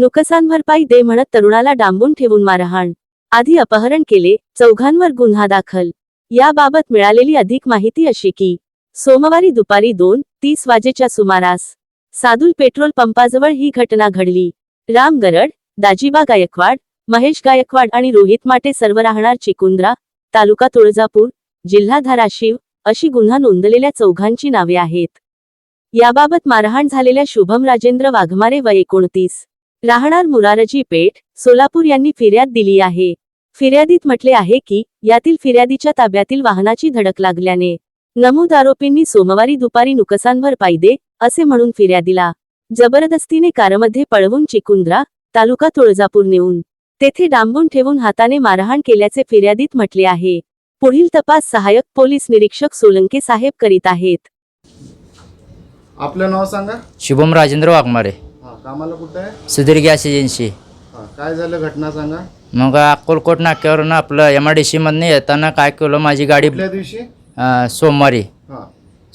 नुकसान भरपाई दे म्हणत तरुणाला डांबून ठेवून मारहाण. आधी अपहरण केले चौघांवर गुन्हा दाखल. याबाबत मिळालेली अधिक माहिती अशी की सोमवारी दुपारी दोन तीस वाजेच्या सुमारास सादुल पेट्रोल पंपाजवळ ही घटना घडली. राम गरड दाजीबा गायकवाड महेश गायकवाड आणि रोहित माटे सर्व राहणार चिकुंद्रा तालुका तुळजापूर जिल्हा धाराशिव अशी गुन्हा नोंदलेल्या चौघांची नावे आहेत. याबाबत मारहाण झालेल्या शुभम राजेंद्र वाघमारे व एकोणतीस. राहणार मुरारजी पेठ सोलापूर यांनी फिर्याद दिली आहे. फिर्यादीत म्हटले आहे की यातील फिर्यादीच्या ताब्यातील वाहनाची धडक लागल्याने नमूद आरोपींनी सोमवारी दुपारी नुकसान भरपाई दे असे म्हणून फिर्यादीला जबरदस्तीने कारमध्ये पळवून चिकुंद्रा तालुका तुळजापूर नेऊन तेथे डांबून ठेवून हाताने मारहाण केल्याचे फिर्यादीत म्हटले आहे. पुढील तपास सहाय्यक पोलीस निरीक्षक सोलंके साहेब करीत आहेत. आपलं नाव सांगा. शुभम राजेंद्र वाघमारे. कामाला कुठं आहे? Sudhir gas agency. हा काय झालं घटना सांगा. मग अक्कलकोट नाक्यावरून आपलं एम आय डी सीमधनं येताना काय केलं माझी गाडी कुठल्या दिवशी? अं, सोमवारी. हा.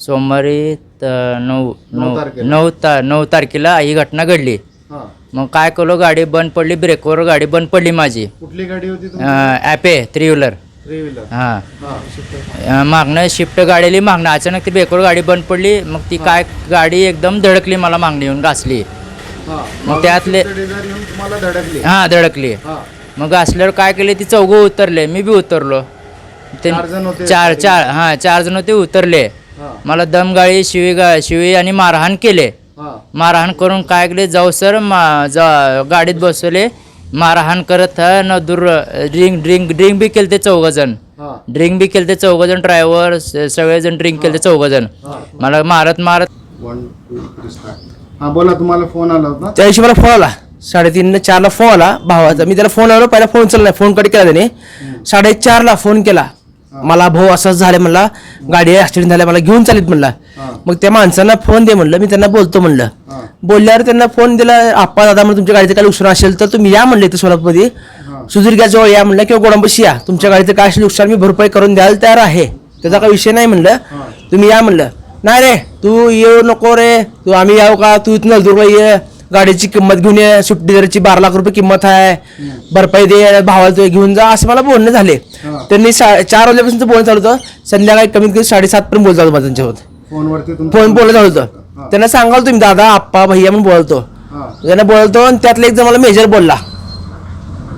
सोमवारी त- नऊ नऊ नऊ तारखेला. नऊ ता नऊ तारखेला ही घटना घडली. हा. मग काय केलं गाडी बंद पडली ब्रेकवर गाडी बंद पडली माझी. कुठली गाडी होती तुमची? Ape three wheeler three wheeler हां. हा अं, मागणं शिफ्ट गाडीली मागणं अचानक ती ब्रेकवर गाडी बंद पडली. मग ती काय गाडी एकदम धडकली मला मागणी येऊन घासली. मग त्यातले- हां धडकली. मग असल्यावर काय केले ती चौघं उतरले. मी बी उतरलो. ते चार जण होते चार चार हां चार जण ते उतरले. मला दमगाळी शिवी गा शिवी आणि मारहाण केले. हा. मारहाण करून काय केले जाऊ सर मा जा गाडीत बसवले. मारहाण करत ह न दूर ड्रिंक ड्रिंक ड्रिंक बी केले ते चौघं जण. हा. ड्रिंक बी केले ते चौघं जण ड्रायव्हर सगळेजण ड्रिंक केले ते चौघं जण. मला मारत मारत हा बोला तुम्हाला फोन आला होता. त्या दिवशी मला फोन आला. साडेतीन चारला फोन आला. भावाचा मी त्याला फोन लावला पहिला फोन चालला फोन कट केला त्याने. साडेचारला फोन केला. मला भाऊ असंच झालं म्हणला गाडी ऍक्सिडेंट झाला मला घेऊन चालित म्हणला. मग त्या माणसांना फोन दे म्हणलं मी त्यांना बोलतो म्हणलं. बोलल्यावर त्यांना फोन दिला आप्पा दादा म्हणून तुमच्या गाडीचं काय नुकसान असेल तर तुम्ही या म्हणले इथं सोलापूरमध्ये. हा. सुधीर जवळ या म्हणलं किंवा गोडांबशी या. तुमच्या गाडीचं काय असेल नुकसान मी भरपाई करून द्यायला तयार आहे. त्याचा काही विषय नाही म्हणलं. तुम्ही या म्हणलं. नाही रे तू येऊ नको रे. तू आम्ही याव का? तू इथं नलदुर्गला ये. गाडीची किंमत घेऊन ये. स्विफ्ट डिझायरची बारा लाख रुपये किंमत आहे. भरपाई दे भावाला तू घेऊन जा. असं मला बोलणं झाले. त्यांनी सा- चार वाजल्यापासून बोलणं चालू होतं. संध्याकाळी कमीत कमी साडेसात पर्यंत बोलत होतं तुमचा फोन बोलत होतं. हा. त्यांना सांगाल तुम्ही दादा आप्पा भैया म्हणून बोलतो. त्यांना बोलतो आणि त्यातला एक जण मला मेजर बोलला.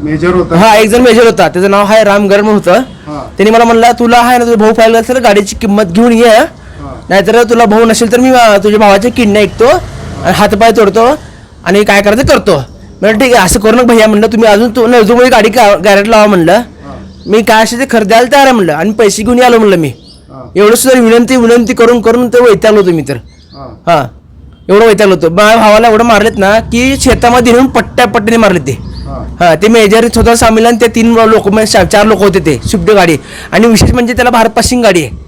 मेजर होता? हा एक जण मेजर होता. त्याचं नाव आहे राम गरम होतं. त्यांनी मला म्हणला तुला आहे ना तुझा भाऊ पाहिजे असेल गाडीची किंमत घेऊन ये. नाहीतर तुला भाऊ नसेल तर मी तुझ्या भावाच्या किडण्या ऐकतो आणि हातपाय तोडतो आणि काय करायचं करतो. म्हणलं ठीक आहे असं करू नका भैया म्हणलं तुम्ही अजून तू नजूमध्ये गाडी गॅरेट लावा म्हणलं. मी काय असेल ते खरं द्यायला तयार आहे म्हणलं आणि पैसे घेऊन आलो म्हणलं मी. एवढं सुद्धा विनंती विनंती करून करून ते वैतागलो तुम्ही तर. हा. एवढं वैतागलो होतो. माझ्या भावाला एवढं मारलेत ना की शेतामध्ये नेऊन पट्ट्या पट्ट्याने मारले ते. हा. हा ते मेजर स्वतः सामील आणि ते तीन लोक चार लोक होते ते स्विफ्ट गाडी. आणि विशेष म्हणजे त्याला भारत पासिंग गाडी आहे.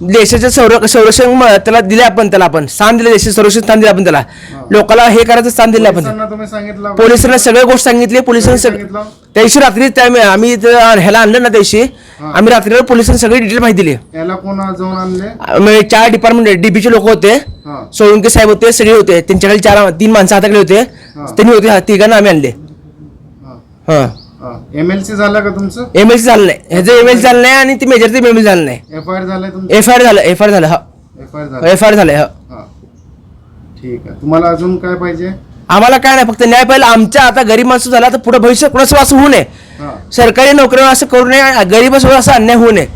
हा देशाचं संर संरक्षण म- त्याला दिले आपण त्याला आपण. स्थान दिले देशाचं संरक्षण स्थान दिलं आपण त्याला. लोकांना हे करायचं स्थान दिलं आपण. पोलिसांना तुम्ही सांगितलं. पोलिसांना सगळ्या गोष्ट सांगितली पोलिसांनी सगळं सांगितलं. त्या दिवशी रात्री त्या आम्ही इथं ह्याला आणलं ना त्या दिवशी आम्ही रात्रीवर पोलिसांनी सगळी डिटेल माहिती दिली. याला कोण जाऊन आणले? आम्ही चार डिपार्टमेंट डीबीचे लोक होते. हा. सोळंके साहेब होते सगळे होते. त्यांच्याकडे चार तीन माणसं हाताकडे होते. त्यांनी होते हा, तिघांना आम्ही आणले. हा. हा. हा. एम एल सी झालं का तुमचं? एम एल सी झालं नाही. ह्याचं एम एल झालं नाही आणि ते मेजरचं एम एल झालं नाही. एफ आय आर झालंय तुमचं? एफ आय आर झालं एफ आय आर झालं हा. एफ आय आर झालं. एफ आय आर झालं हा. हा. ठीक आहे. तुम्हाला अजून काय पाहिजे? आम्हाला काय नाही फक्त न्याय पाहिजे आमच्या आता गरीब माणसं झाला तर पुढे भविष्य कुणाचं असं होऊ नये. हा. सरकारी नोकरीवर असं करू नये गरीबासोबत असा अन्याय होऊ नये.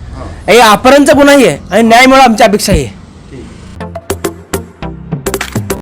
हा. अपहरणचा गुन्हा आहे आणि न्याय मिळावा आमची अपेक्षा आहे.